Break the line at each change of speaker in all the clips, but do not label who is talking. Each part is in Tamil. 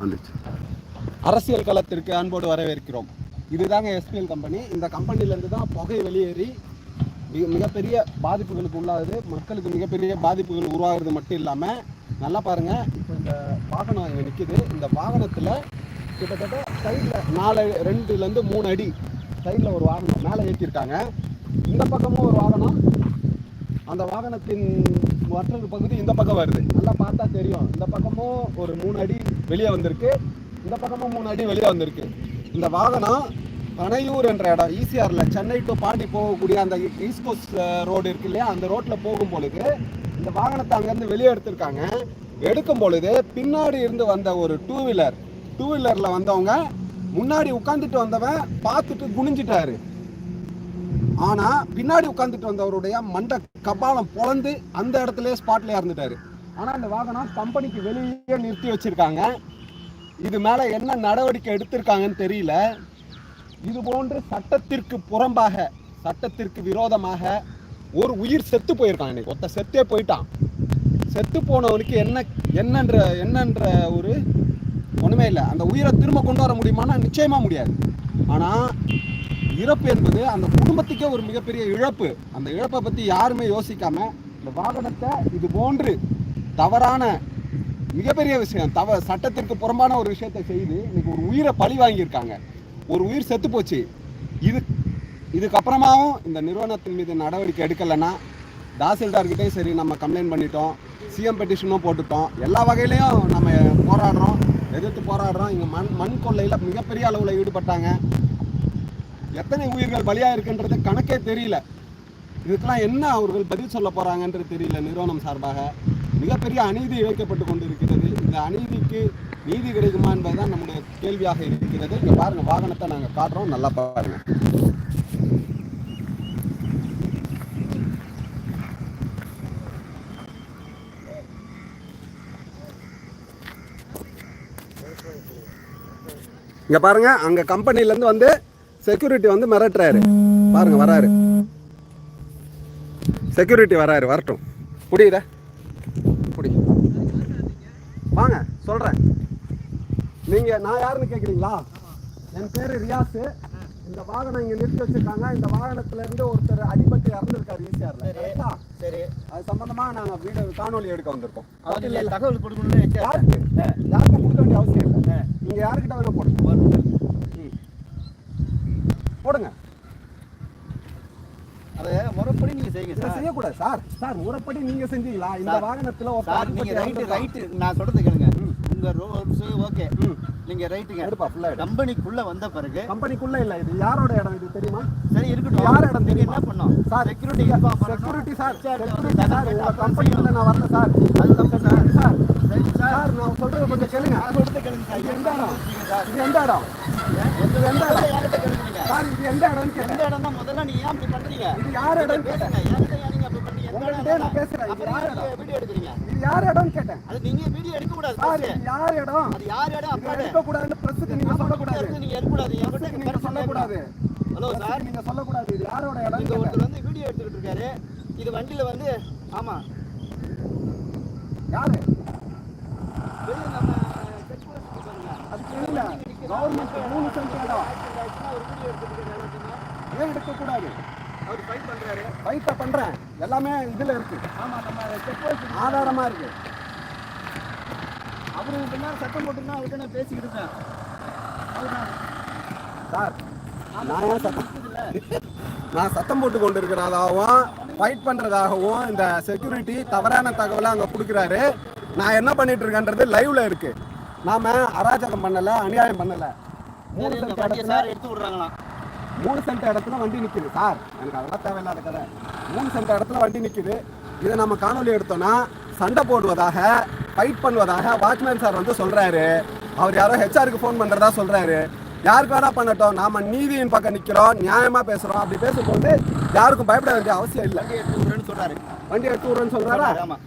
வந்துச்சு. அரசியல் களத்திற்கு அன்போடு வரவேற்கிறோம். இதுதாங்க எஸ்பிஎல் கம்பெனி இந்த கம்பெனிலேருந்து தான் புகை வெளியேறி மிக மிகப்பெரிய பாதிப்புகளுக்கு உள்ளாகுது. மக்களுக்கு மிகப்பெரிய பாதிப்புகள் உருவாகிறது மட்டும் இல்லாமல் நல்லா பாருங்கள் இப்போ இந்த வாகனம் இங்கே நிற்கிது இந்த வாகனத்தில் கிட்டத்தட்ட சைடில் நாலு ரெண்டுலேருந்து மூணு அடி சைடில் ஒரு வாகனம் மேலே ஏற்றிருக்காங்க. இந்த பக்கமும் ஒரு வாகனம். அந்த வாகனத்தின் மற்றொரு பகுதி இந்த பக்கம் வருது. நல்லா பார்த்தா தெரியும். இந்த பக்கமும் ஒரு மூணு அடி வெளியே வந்திருக்கு. இந்த பக்கமும் மூணு அடி வெளியே வந்திருக்கு. இந்த வாகனம் பனையூர் என்ற இடம் ஈசிஆரில் சென்னை டு பாண்டி போகக்கூடிய அந்த ஈஸ்ட் கோஸ்ட் ரோடு இருக்கு இல்லையா? அந்த ரோட்டில் போகும் பொழுது இந்த வாகனத்தை அங்கேருந்து வெளியே எடுத்திருக்காங்க. எடுக்கும் பொழுது பின்னாடி இருந்து வந்த ஒரு டூ வீலர் டூ வீலரில் வந்தவங்க முன்னாடி உட்காந்துட்டு வந்தவன் பார்த்துட்டு குனிஞ்சிட்டாரு. ஆனா பின்னாடி உட்காந்துட்டு வந்தவருடைய மண்டை கபாலம் பொழந்து அந்த இடத்துல ஸ்பாட்ல இறந்துட்டாரு. ஆனா அந்த வாகனம் கம்பெனிக்கு வெளியே நிறுத்தி வச்சிருக்காங்க. இது மேல என்ன நடவடிக்கை எடுத்திருக்காங்கன்னு தெரியல. இது போன்று சட்டத்திற்கு புறம்பாக சட்டத்திற்கு விரோதமாக ஒரு உயிர் செத்து போயிருக்கான் இன்னைக்கு. ஒருத்த செத்தே போயிட்டான். செத்து போனவனுக்கு என்ன என்னன்ற என்னன்ற ஒரு ஒண்ணுமே இல்லை. அந்த உயிரை திரும்ப கொண்டு வர முடியுமானா நிச்சயமா முடியாது. ஆனா இறப்பு என்பது அந்த குடும்பத்துக்கே ஒரு மிகப்பெரிய இழப்பு. அந்த இழப்பை பற்றி யாருமே யோசிக்காம இந்த வாகனத்தை இது போன்று தவறான மிகப்பெரிய விஷயம் தவ சட்டத்திற்கு புறம்பான ஒரு விஷயத்தை செய்து இன்னைக்கு ஒரு உயிரை பழி வாங்கியிருக்காங்க. ஒரு உயிர் செத்து போச்சு. இது இதுக்கப்புறமாவும் இந்த நிறுவனத்தின் மீது நடவடிக்கை எடுக்கலைன்னா தாசில்தார்கிட்டையும் சரி நம்ம கம்ப்ளைண்ட் பண்ணிட்டோம் சிஎம் பெட்டிஷனும் போட்டுட்டோம். எல்லா வகையிலையும் நம்ம போராடுறோம் எதிர்த்து போராடுறோம். இங்கே மண் மண் கொள்ளையில் மிகப்பெரிய அளவில் ஈடுபட்டாங்க. எத்தனை உயிர்கள் பலியாக இருக்குன்றது கணக்கே தெரியல. இதுக்கெல்லாம் என்ன அவர்கள் பதில் சொல்ல போகிறாங்கன்றது தெரியல நிறுவனம் சார்பாக. மிகப்பெரிய அநீதி இழைக்கப்பட்டு கொண்டிருக்கிறது. இந்த அநீதிக்கு நீதி கிடைக்குமா என்பதுதான் நம்முடைய கேள்வியாக இருக்கிறது. இங்கே பாருங்க வாகனத்தை நாங்கள் காட்டுறோம். நல்லா பாருங்கள் இங்கே பாருங்க அங்கே கம்பெனிலேருந்து வந்து செக்யூரிட்டி வந்து மிரட்டுறாரு. பாருங்க வராரு. செக்யூரிட்டி வராரு வரட்டும். புரியுதா? புடி வாங்க சொல்றேன். நீங்க நான் யாருன்னு கேக்குறீங்களா? என் பேரு ரியாஸ் இந்த வாகனம் இங்க நிறுத்தி வச்சிருக்காங்க. இந்த வாகனத்துல இருந்து ஒருத்தர் அடிபட்டு இறந்துருக்காரு கரெக்டா?
சரி.
அது சம்பந்தமா நாங்க வீடியோ காணொலி எடுக்க வந்திருக்கோம்.
அது தகவல் கொடுக்கணும்னு
யாருக்கு? யாருக்கும் கொடுக்க வேண்டிய அவசியம் இல்லை. நீங்க யாருக்கிட்ட வேணா போடுங்க. ம். போடுங்க.
அதை முறைப்படி நீங்க செய்யுங்க சார்.
செய்யக்கூடாது. சார் சார் முறைப்படி நீங்க செஞ்சீங்களா? இந்த வாகனத்துல
சார் நீங்க ரைட்டு ரைட்டு. நான் சொல்றது கேளுங்க. உங்க ரோட்ஸ் ஓகே. நீங்க ரைட்டுங்க.
எடுப்பா ஃபுல்லா
கம்பெனிக்குள்ள வந்த பிறகு
கம்பெனிக்குள்ள இல்ல இது யாரோட இடம் இது தெரியுமா?
சரி இருக்கட்டும்.
யார் இடம் தெரியுமா?
என்ன பண்ணோம்
sir
security
security sir security
sir,
உங்க கம்பெனிக்குள்ள நான் வரல சார்.
அது தப்பு சார்.
சார்
சரி.
நான் சொல்றது கொஞ்சம் கேளுங்க.
சொல்றது கேளுங்க சார்.
எந்த இடம்? இது எந்த இடம்? இது எந்த இடம்?
யார்கிட்ட கேளுங்க
சார் இது எந்த இடம்னு
எந்த இடம் தான் முதல்ல நீ ஏன் அப்படி பண்றீங்க?
இது யார் இடம் கேட்டேன்?
நீங்க அப்படி பண்றீங்க?
உங்கள்கிட்ட
இடம்
நான் பேசுறேன். இது யார் இடம்?
வீடியோ எடுக்கிறீங்க.
இது யார் இடம்னு கேட்டேன்?
அது நீங்க வீடியோ எடுக்க கூடாது
சார் யார் இடம்?
அது யார் இடம்? அப்பாடு
எடுக்க கூடாதுன்னு பிரஸுக்கு நீங்க சொல்லக்கூடாது.
இருக்கு, நீங்க எடுக்கக்கூடாது. என்கிட்ட
பிரஸுக்கு நீங்க சொல்லக்கூடாது.
இருக்கணும். ஹலோ சார்
நீங்க சொல்லக்கூடாது. இது யாரோட இடம்
இங்க ஒருத்தர் வந்து வீடியோ எடுத்துக்கிட்டு இருக்காரு. இது வண்டியில வந்து ஆமா.
யாரு?
வெளிய நம்ம பாருங்க.
அதுக்கு இல்ல கவர்மெண்ட் மூணு சென்ட் இடம். ஏன் எடுக்க கூடாது
அவர் ஃபைட் பண்றாரு.
ஃபைட்டை பண்றேன். எல்லாமே இதுல இருக்கு.
ஆமா நம்ம செக் போஸ்ட்
ஆதாரமா இருக்கு.
அவரு நேரம் சத்தம் போட்டுருந்தா அவர்கிட்ட நான் பேசிக்கிட்டு இருக்கேன்
சார் நான் ஏன் சத்தம் நான் சத்தம் போட்டு கொண்டு இருக்கிறதாகவும் ஃபைட் பண்றதாகவும் இந்த செக்யூரிட்டி தவறான தகவலை அங்க கொடுக்குறாரு. நான் என்ன பண்ணிட்டு இருக்கேன்றது லைவ்ல இருக்கு. நாம அராஜகம் பண்ணல அநியாயம் பண்ணல. மூணு சென்ட் இடத்துல
சார் எடுத்து விடுறாங்களாம்.
மூணு சென்ட் இடத்துல வண்டி நிக்குது சார். எனக்கு அதெல்லாம் தேவையில்லாத கதை. மூணு சென்ட் இடத்துல வண்டி நிக்குது. இதை நம்ம காணொலி எடுத்தோம்னா சண்டை போடுவதாக ஃபைட் பண்ணுவதாக வாட்ச்மேன் சார் வந்து சொல்றாரு. அவர் யாரோ ஹெச்ஆருக்கு ஃபோன் பண்றதா சொல்றாரு. யாருக்கு வேணா பண்ணட்டும். நாம நீதியின் பக்கம் நிக்கிறோம் நியாயமா பேசுறோம். அப்படி பேசும்போது யாருக்கும் பயப்பட வேண்டிய அவசியம் இல்லை.
வண்டி எடுத்து விடுறேன்னு சொல்றாரு.
வண்டி எடுத்து விடுறேன்னு சொல்றாரா?
ஆமா.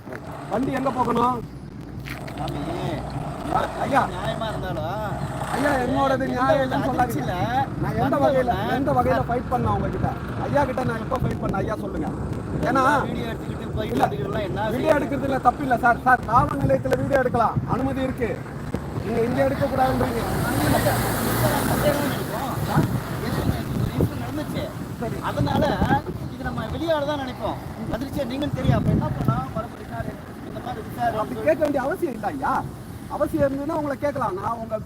வண்டி எங்க போகணும்? ஐயா
நியாயமா இருந்தாலும்
ஐயா என்னோடது நியாயம் இல்லைன்னு சொல்லாதீங்க. நான் எந்த வகையில எந்த வகையில ஃபைட் பண்ண உங்ககிட்ட? ஐயா கிட்ட நான் எப்போ ஃபைட் பண்ண ஐயா சொல்லுங்க. ஏன்னா
வீடியோ எடுத்துக்கிட்டு போய் என்ன
வீடியோ எடுக்கிறதுல தப்பு இல்ல. சார் சார் காவல் நிலையத்துல வீடியோ எடுக்கலாம். அனுமதி இருக்கு. நீங்க இங்க எடுக்க கூடாதுன்றீங்க
நடந்துச்சு அதனால இது நம்ம வெளியால தான் நினைப்போம். அதிர்ச்சியா நீங்களும் தெரியும். அப்ப என்ன பண்ணா பரம்பரை சார் இந்த மாதிரி
கேட்க வேண்டிய அவசியம் இல்லை ஐயா. அவசியம் இருந்ததுன்னா உங்களை கேட்கலாம். நான் உங்க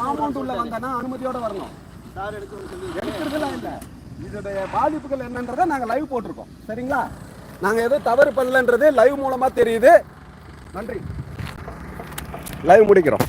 காம்பவுண்ட் உள்ள வந்தேன்னா அனுமதியோட வரணும். எடுக்கிறதுலாம் இல்லை. இதோடைய பாதிப்புகள் என்னன்றதை நாங்கள் லைவ் போட்டிருக்கோம். சரிங்களா? நாங்கள் எதுவும் தவறு பண்ணலன்றது லைவ் மூலமாக தெரியுது. நன்றி. லைவ் முடிக்கிறோம்.